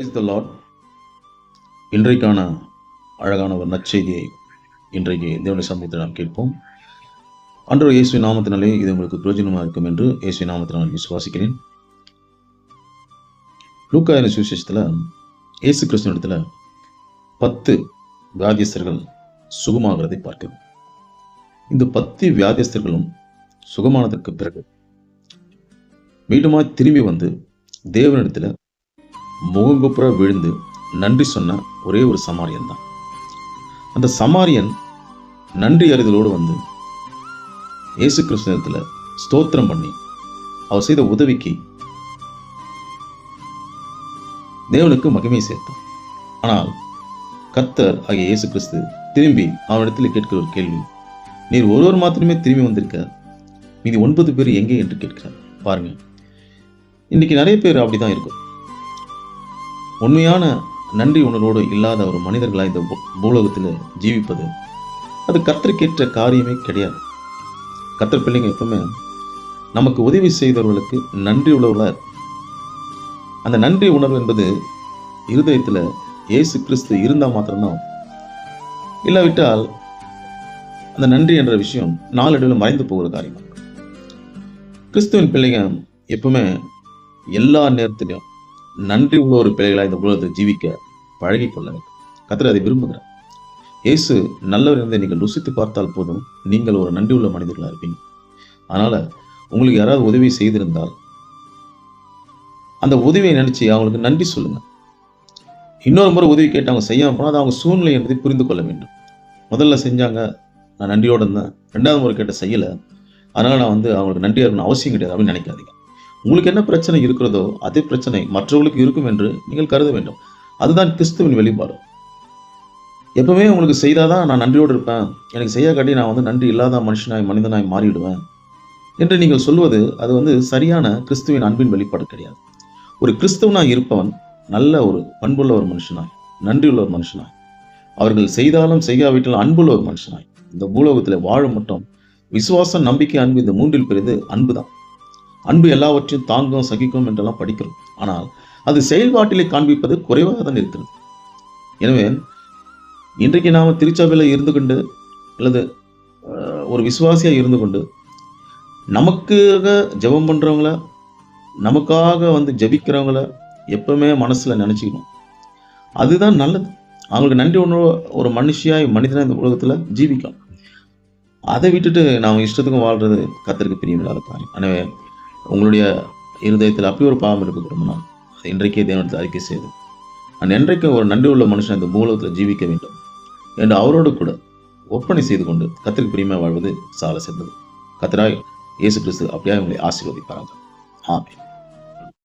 Is the Lord. இன்றைக்கான அழகான ஒரு நற்செய்தியை இன்றைக்கு தேவனை சமூகத்தில் நாம் கேட்போம். அன்று இயேசு நாமத்தினாலே இது உங்களுக்கு பிரயோஜனமாக இருக்கும் என்று இயேசு நாமத்தினால் விசுவாசிக்கிறேன். லூக்கா என சுவிசேஷத்தில் இயேசு கிறிஸ்துவனிடத்தில் பத்து வியாதியஸ்தர்கள் சுகமாகிறதை பார்க்கிறோம். இந்த பத்து வியாதியஸ்தர்களும் சுகமானதற்கு பிறகு மீண்டுமாய் திரும்பி வந்து தேவனிடத்தில் முகங்குப்புற விழுந்து நன்றி சொன்ன ஒரே ஒரு சமாரியன் தான். அந்த சமாரியன் நன்றி அறிதலோடு வந்து இயேசு கிருஷ்ணத்தில் ஸ்தோத்திரம் பண்ணி அவர் செய்த உதவிக்கு தேவனுக்கு மகிமை சேர்த்தான். ஆனால் கர்த்தர் ஆகிய இயேசு கிறிஸ்து திரும்பி அவனிடத்தில் கேட்கிற ஒரு கேள்வி நீர் ஒருவர் மாத்திரமே திரும்பி வந்திருக்க? மீதி ஒன்பது பேர் எங்கே? என்று கேட்கிறார். பாருங்க இன்னைக்கு நிறைய பேர் அப்படிதான் இருக்கும். உண்மையான நன்றி உணர்வோடு இல்லாத ஒரு மனிதர்களாக இந்த பூலோகத்தில் ஜீவிப்பது அது கர்த்தருக்கேற்ற காரியமே கிடையாது. கர்த்தர் பிள்ளைங்க எப்பவுமே நமக்கு உதவி செய்தவர்களுக்கு நன்றி உள்ளவர்களாக அந்த நன்றி உணர்வு என்பது இருதயத்தில் இயேசு கிறிஸ்து இருந்தால் மாத்திரம்தான் இல்லாவிட்டால் அந்த நன்றி என்ற விஷயம் நாளடைவில் மறைந்து போகிற காரியம்? கிறிஸ்துவின் பிள்ளைங்க எப்பவுமே எல்லா நேரத்திலையும் நன்றி உள்ள ஒரு பிள்ளைகளாக இந்த உலகத்தை ஜீவிக்க பழகி கொள்ள வேண்டும் கத்திர அதை விரும்புகிறார் இயேசு நல்லவர் இருந்ததை நீங்கள் ருசித்து பார்த்தால் போதும் நீங்கள் ஒரு நன்றி உள்ள மனிதர்களாக இருப்பீங்க. அதனால் உங்களுக்கு யாராவது உதவி செய்திருந்தால் அந்த உதவியை நினச்சி அவங்களுக்கு நன்றி சொல்லுங்கள் இன்னொரு முறை உதவி கேட்டு அவங்க செய்யாமல் போனால் அது அவங்க சூழ்நிலை என்பதை புரிந்து கொள்ள வேண்டும். முதல்ல செஞ்சாங்க நான் நன்றியோடு இருந்தேன். ரெண்டாவது முறை கேட்ட செய்யலை. அதனால் நான் வந்து அவங்களுக்கு நன்றியாக இருக்கணும் அவசியம் கிடையாது அப்படின்னு நினைக்காதீங்க. உங்களுக்கு என்ன பிரச்சனை இருக்கிறதோ அதே பிரச்சனை மற்றவர்களுக்கு இருக்கும் என்று நீங்கள் கருத வேண்டும். அதுதான் கிறிஸ்துவின் வெளிப்பாடு. எப்பவுமே உங்களுக்கு செய்தாதான் நான் நன்றியோடு இருப்பேன். எனக்கு செய்ய காட்டி நான் வந்து நன்றி இல்லாத மனுஷனாய் மனிதனாய் மாறிவிடுவேன் என்று நீங்கள் சொல்வது அது வந்து சரியான கிறிஸ்துவின் அன்பின் வெளிப்பாடு கிடையாது. ஒரு கிறிஸ்துவனாய் இருப்பவன் நல்ல ஒரு பண்புள்ள ஒரு மனுஷனாய் நன்றியுள்ள ஒரு மனுஷனாய் அவர்கள் செய்தாலும் செய்யாவிட்டாலும் அன்புள்ள ஒரு மனுஷனாய் இந்த பூலோகத்தில் வாழும் மட்டும் விசுவாசம் நம்பிக்கை அன்பு இந்த மூன்றில் பெரியது அன்பு தான் அன்பு எல்லாவற்றையும் தாங்கும் சகிக்கும் என்றெல்லாம் படிக்கிறோம். ஆனால் அது செயல்பாட்டிலே காண்பிப்பது குறைவாக தான் இருக்கிறது. எனவே இன்றைக்கு நாம் திருச்சபையில் இருந்து கொண்டு அல்லது ஒரு விசுவாசியாக இருந்து கொண்டு நமக்காக ஜெபம் பண்ணுறவங்கள நமக்காக வந்து ஜெபிக்கிறவங்கள எப்பவுமே மனசில் நினச்சிக்கணும். அதுதான் நல்லது. அவங்களுக்கு நன்றி உணர்வு ஒரு மனுஷியாய் மனிதனாக இந்த உலகத்தில் ஜீவிக்கலாம். அதை விட்டுட்டு நாம் இஷ்டத்துக்கும் வாழ்கிறது கத்திரிக்க பிரியமில்லாத காரியம். எனவே உங்களுடைய இருதயத்தில் அப்படி ஒரு பாவம் இருக்கக்கூடாதுனால் அதை இன்றைக்கே தேவனத்தில் அறிக்கை செய்து நான் என்றைக்கும் ஒரு நன்றி உள்ள மனுஷன் இந்த பூலோகத்தில் ஜீவிக்க வேண்டும் என்று அவரோடு கூட ஒப்பனை செய்து கொண்டு கத்திரிக்கு பிரியமாக வாழ்வது சால சிறந்தது கத்திராய் இயேசு கிறிஸ்து அப்படியே உங்களை ஆசீர்வதிப்பார்கள் ஆமே